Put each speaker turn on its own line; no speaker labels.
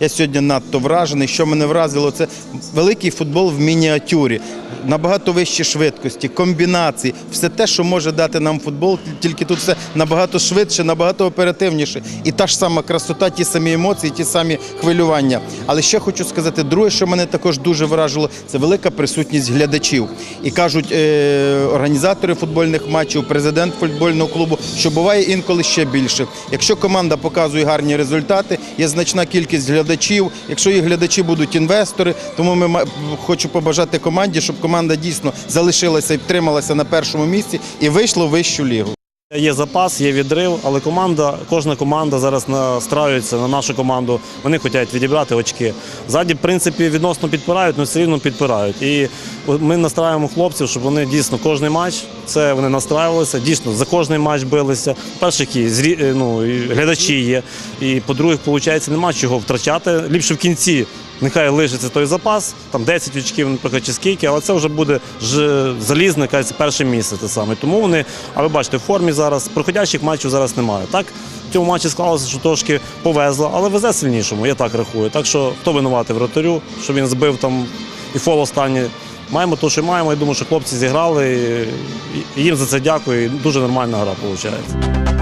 Я сьогодні надто вражений. Що мене вразило, це великий футбол в мініатюрі. Набагато вищі швидкості, комбінації, все те, що може дати нам футбол, тільки тут все набагато швидше, набагато оперативніше. І та ж сама красота, ті самі емоції, ті самі хвилювання. Але ще хочу сказати, друге, що мене також дуже вражило, це велика присутність глядачів. І кажуть е, організатори футбольних матчів, президент футбольного клубу, що буває інколи ще більше. Якщо команда показує гарні результати, є значна кількість глядачів. Якщо є глядачі, будуть інвестори. Тому ми хочу побажати команді, щоб команда дійсно залишилася і втрималася на першому місці і вийшла в вищу лігу.
Є запас, є відрив, але команда, кожна команда зараз настраюється на нашу команду. Вони хочуть відібрати очки. Ззаді, в принципі, відносно підпирають, але все рівно підпирають. І ми настраюємо хлопців, щоб вони дійсно кожний матч це вони настраювалися, дійсно за кожний матч билися. Перше, які е, ну, глядачі є. І по-друге, виходить, нема чого втрачати. Ліпше в кінці. Нехай лишиться той запас, там 10 очків, наприклад, чи скільки, але це вже буде залізне, перше місце те саме. Тому вони, а ви бачите, в формі зараз проходящих матчів зараз немає. Так, в цьому матчі склалося, що трошки повезло, але везе сильнішому, я так рахую. Так що хто винуватий вратарю, що він збив там і фол останній. Маємо те, що маємо. Я думаю, що хлопці зіграли. і їм за це дякую. і Дуже нормальна гра виходить.